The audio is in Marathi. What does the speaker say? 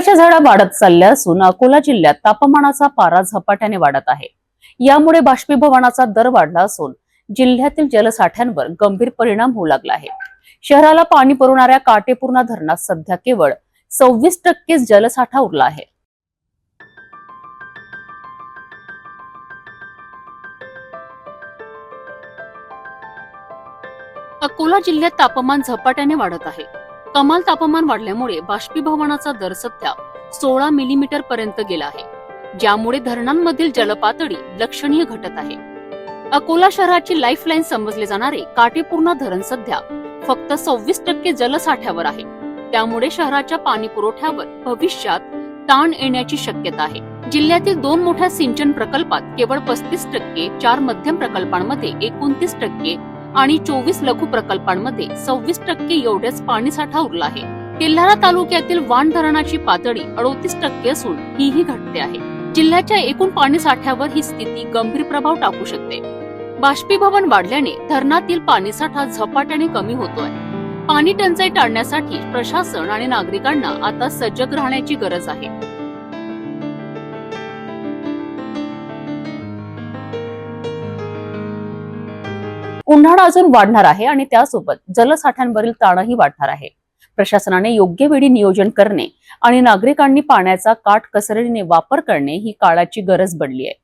पेरणाच्या झाडा वाढत चालल्या असून अकोला जिल्ह्यात तापमानाचा पारा झपाट्याने वाढत आहे. यामुळे बाष्पीभवनाचा दर वाढला असून जिल्ह्यातील जलसाठ्यांवर गंभीर परिणाम होऊ लागला आहे. शहराला पाणी पुरवणाऱ्या काटेपूर्णा धरणात सध्या केवळ सव्वीस टक्केच जलसाठा उरला आहे. अकोला जिल्ह्यात तापमान झपाट्याने वाढत आहे. कमाल तापमान वाढल्यामुळे बाष्पीभवनाचा दर सध्या सोळा मिलीमीटर पर्यंत गेला आहे ज्यामुळे धरणांमधील जलपातळी लक्षणीय घटत आहे. अकोला शहराची लाईफलाईन समजले जाणारे काटेपूर्णा धरण सध्या फक्त सव्वीस टक्के जलसाठ्यावर आहे. त्यामुळे शहराच्या पाणी पुरवठ्यावर भविष्यात ताण येण्याची शक्यता आहे. जिल्ह्यातील दोन मोठ्या सिंचन प्रकल्पात केवळ पस्तीस टक्के चार मध्यम प्रकल्पांमध्ये एकोणतीस टक्के आणि चोवीस लघु प्रकल्पांमध्ये सव्वीस टक्के एवढेच पाणीसाठा उरला आहे. तेल्हारा तालुक्यातील वाण धरणाची पातळी अडोतीस टक्के असून हीही घटते आहे. जिल्ह्याच्या एकूण पाणी साठ्यावर ही स्थिती गंभीर प्रभाव टाकू शकते. बाष्पीभवन वाढल्याने धरणातील पाणीसाठा झपाट्याने कमी होतोय. पाणी टंचाई टाळण्यासाठी प्रशासन आणि नागरिकांना आता सजग राहण्याची गरज आहे. उन्हाळा अजून वाढणार आहे आणि त्यासोबत जलसाठ्यांवरील ताणही वाढणार आहे. प्रशासनाने योग्य वेळी नियोजन करणे आणि नागरिकांनी पाण्याचा काटकसरीने वापर करणे ही काळाची गरज बनली आहे.